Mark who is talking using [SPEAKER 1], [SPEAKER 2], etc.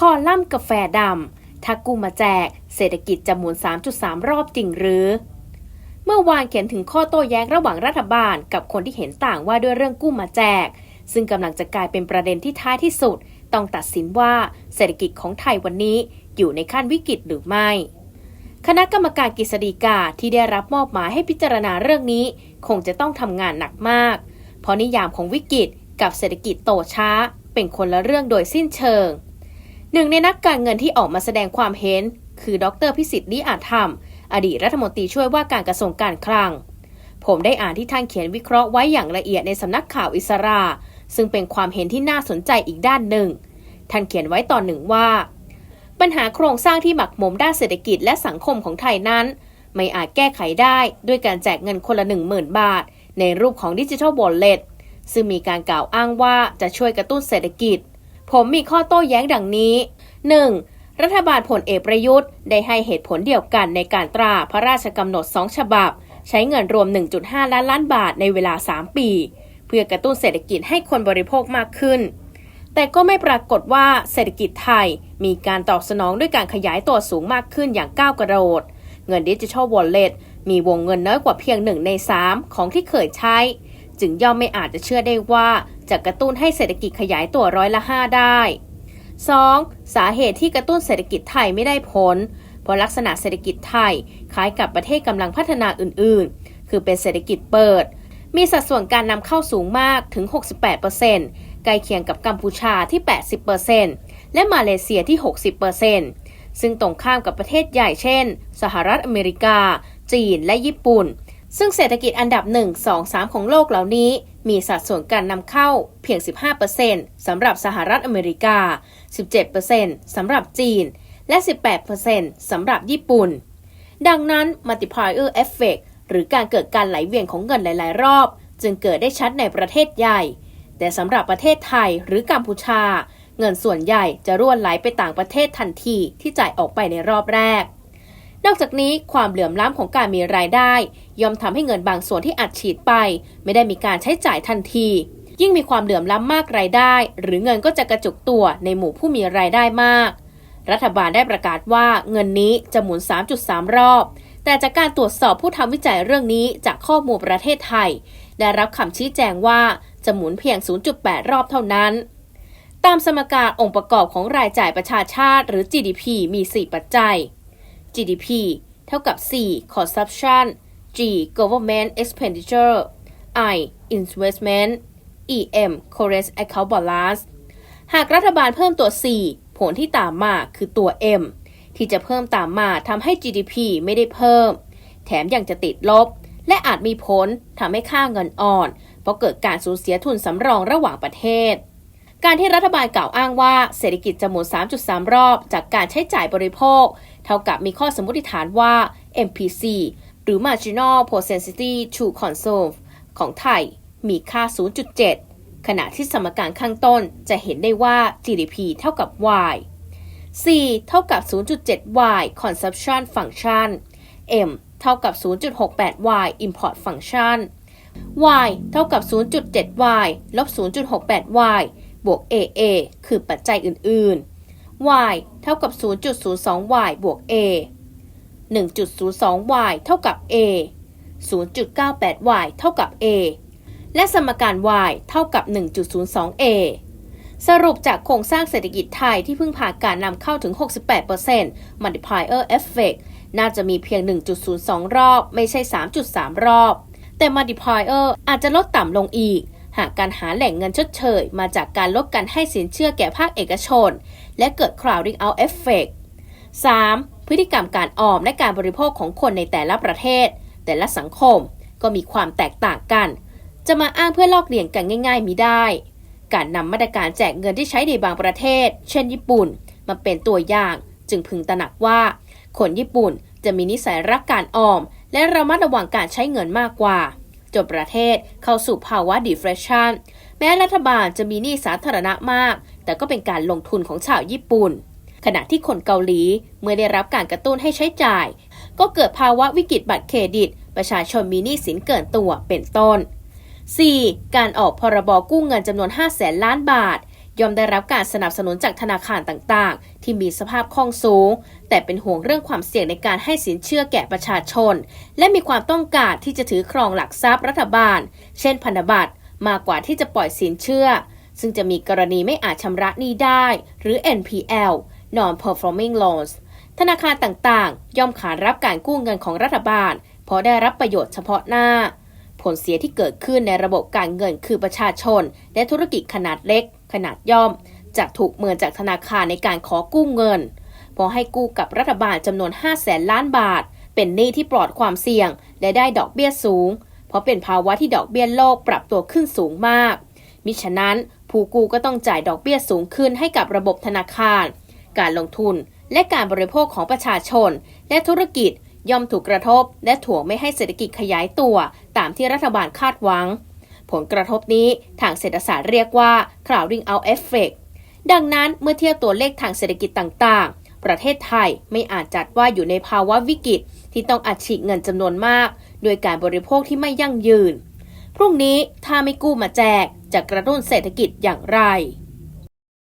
[SPEAKER 1] คอลัมน์กาแฟดำถ้ากู้มาแจก เศรษฐกิจจะหมุน 3.3 รอบจริงหรือ เมื่อวานเขียนถึงข้อโต้แย้งระหว่างรัฐบาล กับคนที่เห็นต่างว่าด้วยเรื่องกู้มาแจก ซึ่งกำลังจะกลายเป็นประเด็นที่ท้ายที่สุด ต้องตัดสินว่าเศรษฐกิจของไทยวันนี้อยู่ในขั้นวิกฤตหรือไม่คณะกรรมการกฤษฎีกาที่ได้รับมอบหมายให้พิจารณาเรื่องนี้ คงจะต้องทำงานหนักมาก เพราะนิยามของวิกฤตกับเศรษฐกิจโตช้า เป็นคนละเรื่องโดยสิ้นเชิง หนึ่งในนักการเงินที่ออกมาแสดงความเห็น คือดรพิสิทธิ์ลิอาจธรรม อดีตรัฐมนตรีช่วยว่าการกระทรวงการคลัง ผมได้อ่านที่ท่านเขียนวิเคราะห์ไว้อย่างละเอียดในสำนักข่าวอิสรา ซึ่งเป็นความเห็นที่น่าสนใจอีกด้านหนึ่ง ท่านเขียนไว้ตอนหนึ่งว่า ปัญหาโครงสร้างที่หมักหมมด้านเศรษฐกิจและสังคมของไทยนั้น ไม่อาจแก้ไขได้ด้วยการแจกเงินคนละ10,000บาท ในรูปของดิจิทัลวอลเล็ตซึ่งมีการกล่าวอ้างว่าจะช่วยกระตุ้นเศรษฐกิจ ผมมีข้อโต้แย้งดังนี้ 1. รัฐบาลผลเอกประยุทธ์ได้ให้เหตุผลเดียวกันในการตราพระราชกำหนด 2 ฉบับ ใช้เงินรวม 1.5 ล้านล้านบาทในเวลา 3 ปี เพื่อกระตุ้นเศรษฐกิจให้คนบริโภคมากขึ้น แต่ก็ไม่ปรากฏว่าเศรษฐกิจไทยมีการตอบสนองด้วยการขยายตัวสูงมากขึ้นอย่างก้าวกระโดด เงินดิจิทัลวอลเล็ตมีวงเงินน้อยกว่าเพียงหนึ่งใน 3 ของที่เคยใช้ จึงย่อมไม่อาจจะเชื่อได้ว่า จะกระตุ้นให้เศรษฐกิจขยายตัวร้อยละ 5 ได้ 2. สาเหตุที่กระตุ้นเศรษฐกิจไทยไม่ได้ผล เพราะลักษณะเศรษฐกิจไทยคล้ายกับประเทศกำลังพัฒนาอื่น ๆ คือเป็นเศรษฐกิจเปิด มีสัดส่วนการนำเข้าสูงมากถึง 68%ใกล้เคียงกับกัมพูชาที่ 80%และมาเลเซียที่ 60%ซึ่งตรงข้ามกับประเทศใหญ่เช่น สหรัฐอเมริกา จีน และญี่ปุ่น ซึ่งเศรษฐกิจอันดับ 1 2 3 ของโลกเหล่านี้ มีสัดส่วนการนำเข้าเพียง 15%สำหรับสหรัฐอเมริกา 17%สำหรับจีน และ 18%สำหรับญี่ปุ่น ดังนั้น multiplier effect หรือการเกิดการไหลเวียนของเงินหลาย ๆ รอบ จึงเกิดได้ชัดในประเทศใหญ่ แต่สำหรับประเทศไทยหรือกัมพูชา เงินส่วนใหญ่จะร่วนไหลไปต่างประเทศทันทีที่จ่ายออกไปในรอบแรก นอกจากนี้ความเหลื่อมล้ำของการมีรายได้ ย่อมทำให้เงินบางส่วนที่อัดฉีดไป ไม่ได้มีการใช้จ่ายทันที ยิ่งมีความเหลื่อมล้ำมากรายได้ หรือเงินก็จะกระจุกตัวในหมู่ผู้มีรายได้มาก รัฐบาลได้ประกาศว่าเงินนี้จะหมุน 3.3 รอบ แต่จากการตรวจสอบผู้ทำวิจัยเรื่องนี้จากข้อมูลประเทศไทย ได้รับคำชี้แจงว่าจะหมุนเพียง 0.8 รอบเท่านั้นตามสมการองค์ประกอบของรายจ่ายประชาชาติหรือ GDP มี 4 ปัจจัย GDP เท่ากับ 4 consumption G government expenditure I investment EM current account balance หากรัฐบาลเพิ่มตัว 4 ผลที่ตามมาคือตัว M ที่จะเพิ่มตามมาทำให้ GDP ไม่ได้เพิ่ม แถมยังจะติดลบ และอาจมีผลทำให้ค่าเงินอ่อน เพราะเกิดการสูญเสียทุนสำรองระหว่างประเทศ การที่รัฐบาลกล่าวอ้างว่าเศรษฐกิจจะหมุน 3.3 รอบ จากการใช้จ่ายบริโภค เท่ากับมีข้อสมมติฐานว่า MPC หรือ Marginal Propensity to Consume ของไทยมีค่า 0.7 ขณะที่สมการข้างต้นจะเห็นได้ว่า GDP เท่ากับ Y C เท่ากับ 0.7y consumption function M เท่ากับ 0.68y import function y เท่ากับ 0.7y ลบ 0.68y บวก AA คือปัจจัยอื่น ๆ y เท่ากับ 0.02y บวก A 1.02y เท่ากับ A 0.98y เท่ากับ A และสมการ y เท่ากับ 1.02a สรุปจากโครงสร้างเศรษฐกิจไทยที่เพิ่งผ่านการนำเข้าถึง 68% multiplier effect น่าจะมีเพียง 1.02 รอบ ไม่ใช่ 3.3 รอบ แต่ multiplier อาจจะลดต่ำลงอีก หากการหาแหล่งเงินชดเชย มาจากการลดการให้สินเชื่อแก่ภาคเอกชน และเกิด crowding out effect 3. พฤติกรรมการออมและการบริโภคของคนในแต่ละประเทศ แต่ละสังคมก็มีความแตกต่างกัน จะมาอ้างเพื่อลอกเลียนกันง่าย ๆมิได้ การนำมาตรการแจกเงินที่ใช้ในบางประเทศ เช่นญี่ปุ่น มาเป็นตัวอย่าง จึงพึงตระหนักว่า คนญี่ปุ่นจะมีนิสัยรักการออม และระมัดระวังการใช้เงินมากกว่า จนประเทศเข้าสู่ภาวะ deflation แม้รัฐบาลจะมีหนี้สาธารณะมาก แต่ก็เป็นการลงทุนของชาวญี่ปุ่น ขณะที่คนเกาหลีเมื่อได้รับการกระตุ้นให้ใช้จ่าย ก็เกิดภาวะวิกฤตบัตรเครดิต ประชาชนมีหนี้สินเกินตัวเป็นต้น 4. การออกพรบกู้เงินจำนวน 5 0 0แสนล้านบาท ย่อมได้รับการสนับสนุนจากธนาคารต่างๆ ที่มีสภาพคล่องสูง แต่เป็นห่วงเรื่องความเสี่ยงในการให้สินเชื่อแก่ประชาชน และมีความต้องการที่จะถือครองหลักทรัพย์รัฐบาล เช่นพันธบัตรมากกว่าที่จะปล่อยสินเชื่อ ซึ่งจะมีกรณีไม่อาจชำระหนี้ได้ หรือ NPL Non-Performing Loans ธนาคารต่างๆ ย่อมขานรับการกู้เงินของรัฐบาล เพราะได้รับประโยชน์เฉพาะหน้า ผลเสียที่เกิดขึ้นในระบบการเงินคือประชาชน และธุรกิจขนาดเล็ก ขนาดย่อมจะถูกเมินจากธนาคารในการขอกู้เงินพราะให้กู้กับรัฐบาลจำนวน 5 0 0แสนล้านบาท เป็นหนี้ที่ปลอดความเสี่ยง และได้ดอกเบี้ยสูง เพราะเป็นภาวะที่ดอกเบี้ยโลกปรับตัวขึ้นสูงมาก มิฉะนั้นผู้กู้ก็ต้องจ่ายดอกเบี้ยสูงขึ้นให้กับระบบธนาคาร การลงทุนและการบริโภคของประชาชน และธุรกิจย่อมถูกกระทบ และถ่วงไม่ให้เศรษฐกิจขยายตัว ตามที่รัฐบาลคาดหวัง ผลกระทบนี้ทางเศรษฐศาสตร์เรียกว่า crowding out effect ดังนั้นเมื่อเทียบตัวเลขทางเศรษฐกิจต่างๆ ประเทศไทยไม่อาจจัดว่าอยู่ในภาวะวิกฤต ที่ต้องอัดฉีดเงินจำนวนมาก โดยการบริโภคที่ไม่ยั่งยืน พรุ่งนี้ถ้าไม่กู้มาแจกจะกระตุ้นเศรษฐกิจอย่างไร